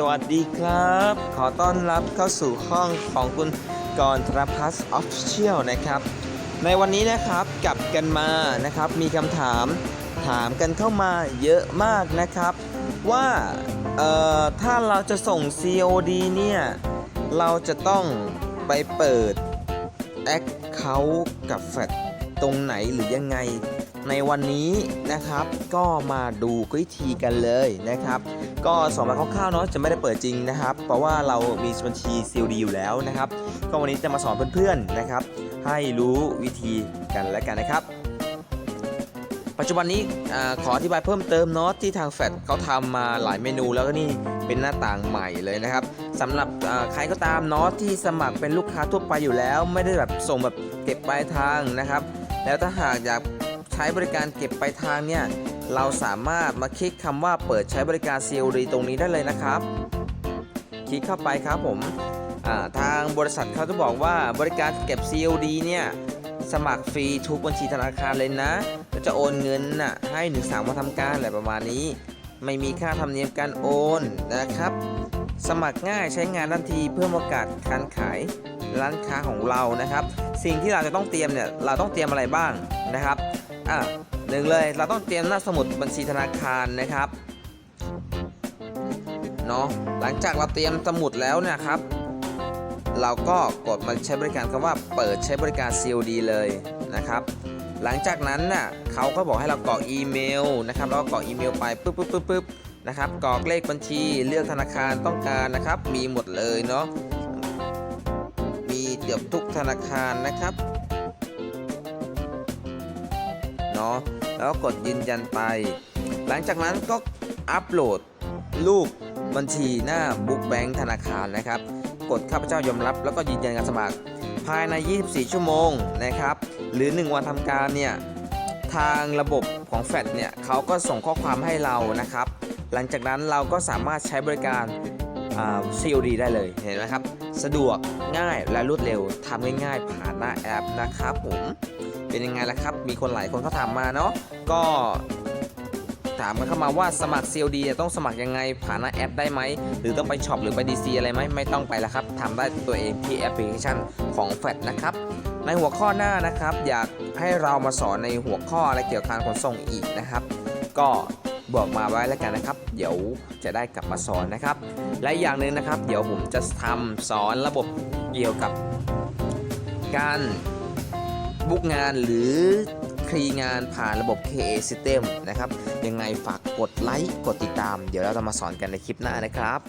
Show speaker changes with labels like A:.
A: สวัสดีครับ ขอต้อนรับเข้าสู่ห้องของคุณกรธรพัฒน์ออฟเชียลนะครับ ในวันนี้นะครับกลับกันมานะครับ มีคำถามถามกันเข้ามาเยอะมากนะครับ ว่าถ้าเราจะส่ง COD เนี่ย เราจะต้องไปเปิด Account กับแฟดตรงไหนหรือยังไง ในวันนี้นะครับ ก็มาดูวิธีกันเลยนะครับ ก็สอนมาคร่าวๆเนาะจะไม่ได้เปิดจริงนะครับ เพราะว่าเรามีบัญชี COD อยู่แล้วนะครับ ก็วันนี้จะมาสอนเพื่อนๆนะครับ ให้รู้วิธีกันและกันนะครับ ปัจจุบันนี้ขออธิบายเพิ่มเติมเนาะที่ทางแฟดเขาทำมาหลายเมนูแล้วก็นี่เป็นหน้าต่างใหม่เลยนะครับสำหรับใครก็ตามเนาะที่สมัครเป็นลูกค้าทั่วไปอยู่แล้ว ไม่ได้แบบส่งแบบเก็บปลายทางนะครับ แล้วถ้าหากอยาก ช้บริการเก็บปลายทางเนี่ย เราสามารถมาคลิกคำว่าเปิดใช้บริการ COD ตรงนี้ได้เลยนะครับ คลิกเข้าไปครับผมทางบริษัทเขาจะบอกว่าบริการเก็บ COD เนี่ยสมัครฟรีทุกบัญชีธนาคารเลยนะจะโอนเงินน่ะให้หนึ่งสามวันทำการอะไรประมาณนี้ ไม่มีค่าธรรมเนียมการโอนนะครับ สมัครง่ายใช้งานทันทีเพิ่มโอกาสการขายร้านค้าของเรานะครับ สิ่งที่เราจะต้องเตรียมเนี่ยเราต้องเตรียมอะไรบ้างนะครับ อะหนึ่งเลยเราต้องเตรียมหน้าสมุดบัญชีธนาคารนะครับเนาะหลังจากเราเตรียมสมุดแล้วเนะครับ เราก็กดมาใช้บริการคำว่าเปิดใช้บริการ COD เลยนะครับ หลังจากนั้นน่ะเขาก็บอกให้เรากรอกอีเมลนะครับแล้วก็กรอกอีเมลไปปุ๊บปุ๊บปุ๊บปุ๊บนะครับกรอกเลขบัญชีเลือกธนาคารต้องการนะครับ มีหมดเลยเนาะมีเกือบทุกธนาคารนะครับ เนาะแล้วกดยืนยันไป หลังจากนั้นก็อัปโหลดรูปบัญชีหน้าบุ๊กแบงค์ธนาคารนะครับ กดข้าพเจ้ายอมรับ แล้วก็ยืนยันการสมัคร ภายใน 24 ชั่วโมงนะครับ หรือ 1 วันทำการเนี่ยทางระบบของแฟดเนี่ยเขาก็ส่งข้อความให้เรานะครับ หลังจากนั้นเราก็สามารถใช้บริการ COD ได้เลยเห็นไหมครับ สะดวกง่ายและรวดเร็วทำง่ายๆผ่านหน้าแอปนะครับผม เป็นยังไงล่ะครับ มีคนหลายคนเขาถามมาเนาะก็ถามกันเข้ามาว่าสมัคร COD เนี่ยต้องสมัครยังไงผ่านหน้าแอปได้ไหม หรือต้องไปช็อปหรือไป DC อะไรไหมไม่ต้องไปแล้วครับทำได้ตัวเองที่แอปพลิเคชันของแฟดนะครับ ในหัวข้อหน้านะครับ อยากให้เรามาสอนในหัวข้ออะไรเกี่ยวกับการขนส่งอีกนะครับ ก็บอกมาไว้แล้วกันนะครับ เดี๋ยวจะได้กลับมาสอนนะครับ และอย่างหนึ่งนะครับ เดี๋ยวผมจะทำสอนระบบเกี่ยวกับการ บุ๊กงานหรือคลีงานผ่านระบบ KA System นะครับ ยังไงฝากกดไลค์ กดติดตาม เดี๋ยวเราจะมาสอนกันในคลิปหน้านะครับ